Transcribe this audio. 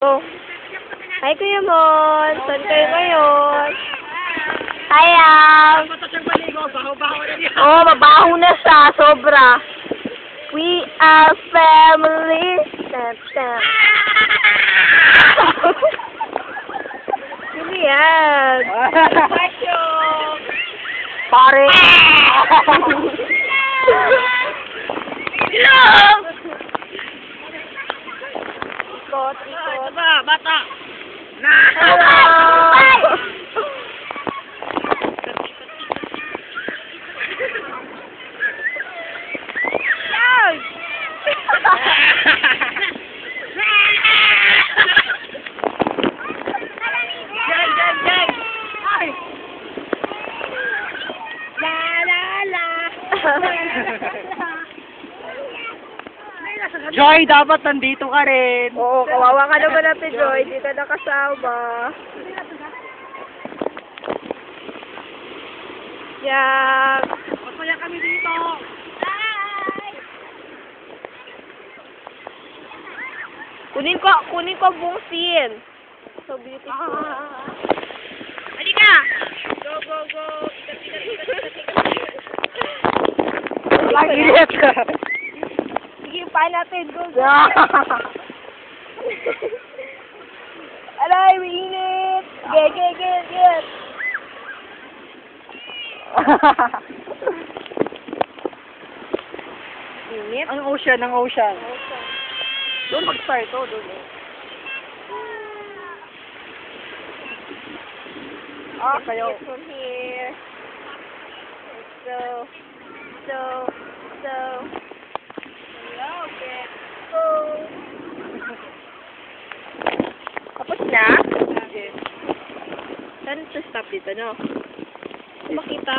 Oh. Hi, Kuya Mon. Saan kayo ngayon? Hi, Am. Oh, mabaho na siya. Sobra. We are family. Tan, tan. Sino yan? Pare. Ikot, ikot. Ba, bata! Na! La, la, la! Joy, dapat nandito ka rin. Oo, kawawa ka naman natin, Joy. Hindi ka nakasama. Yan. Masaya kami dito. Kunin ko, kunin ko buong scene. So beautiful. Halika! Go, go, go! Ikat, ikat, ikat, ikat, ikat. Lagi paano natin? Go, go! Alay, mainit! Get, get, get, get! Init? ang ocean, ang ocean. Doon mag-start to, doon. eh. Ah, kayo. From here. So, so, so. Hello, get. Go. Tapos to stop dito, no? Kung makita,